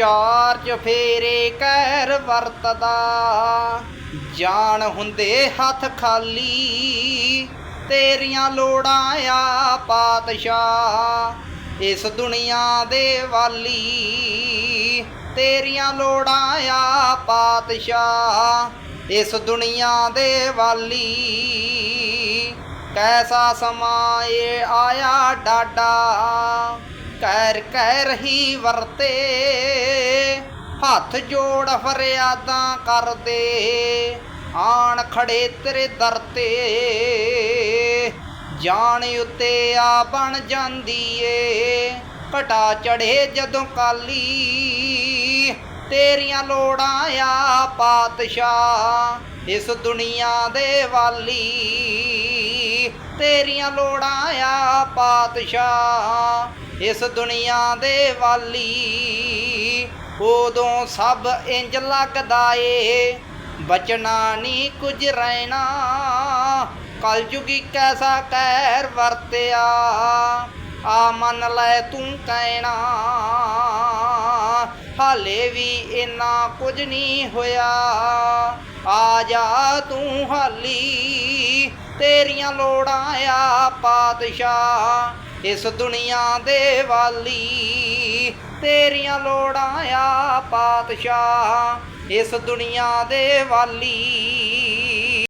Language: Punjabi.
ਚਾਰ ਚਫੇਰੇ ਕਹਿਰ ਵਰਤਦਾ। ਜਾਣ ਹੁੰਦੇ ਹੱਥ ਖਾਲੀ, ਤੇਰੀਆਂ ਲੋੜਾਂ ਆ ਪਾਤਸ਼ਾਹ। ਇਸ ਦੁਨੀਆ ਦੇ ਵਾਲੀ, ਤੇਰੀਆਂ ਲੋੜਾਂ ਆ ਪਾਤਸ਼ਾਹ। ਇਸ ਦੁਨੀਆ ਦੇ ਵਾਲੀ, ਕੈਸਾ ਸਮਾਂ ਏ ਆਇਆ ਡਾਡਾ। ਕਹਿਰ ਕਹਿਰ ਹੀ ਵਰਤੇ ਹੱਥ ਜੋੜ ਫਰਿਆਦਾਂ ਕਰਦੇ, ਆਣ ਖੜੇ ਤੇਰੇ ਦਰ ਤੇ। ਜਾਣ ਉੱਤੇ ਆ ਬਣ ਜਾਂਦੀ ਏ, ਘਟਾ ਚੜੇ ਜਦੋਂ ਕਾਲੀ। ਤੇਰੀਆਂ ਲੋੜਾਂ ਆ ਪਾਤਸ਼ਾਹ, ਇਸ ਦੁਨੀਆ ਦੇ ਵਾਲੀ। ਤੇਰੀਆਂ ਲੋੜਾਂ ਆ ਪਾਤਸ਼ਾਹ, ਇਸ ਦੁਨੀਆ ਦੇ ਵਾਲੀ। ਉਦੋਂ ਸਭ ਇੰਜ ਲੱਗਦਾ ਏ, ਬਚਣਾ ਨਹੀਂ ਕੁਝ ਰਹਿਣਾ। ਕਲਯੁਗੀ ਕੈਸਾ ਕਹਿਰ ਵਰਤਿਆ, ਆ ਮੰਨ ਲੈ ਤੂੰ ਕਹਿਣਾ। ਹਾਲੇ ਵੀ ਇੰਨਾ ਕੁਝ ਨਹੀਂ ਹੋਇਆ, ਆ ਜਾ ਤੂੰ ਹਾਲੀ, ਤੇਰੀਆਂ ਲੋੜਾਂ ਆ ਪਾਤਸ਼ਾਹ। ਇਸ ਦੁਨੀਆ ਦੇ ਵਾਲੀ ਤੇਰੀਆਂ ਲੋੜਾਂ ਆ ਪਾਤਸ਼ਾਹ। ਇਸ ਦੁਨੀਆ ਦੇ ਵਾਲੀ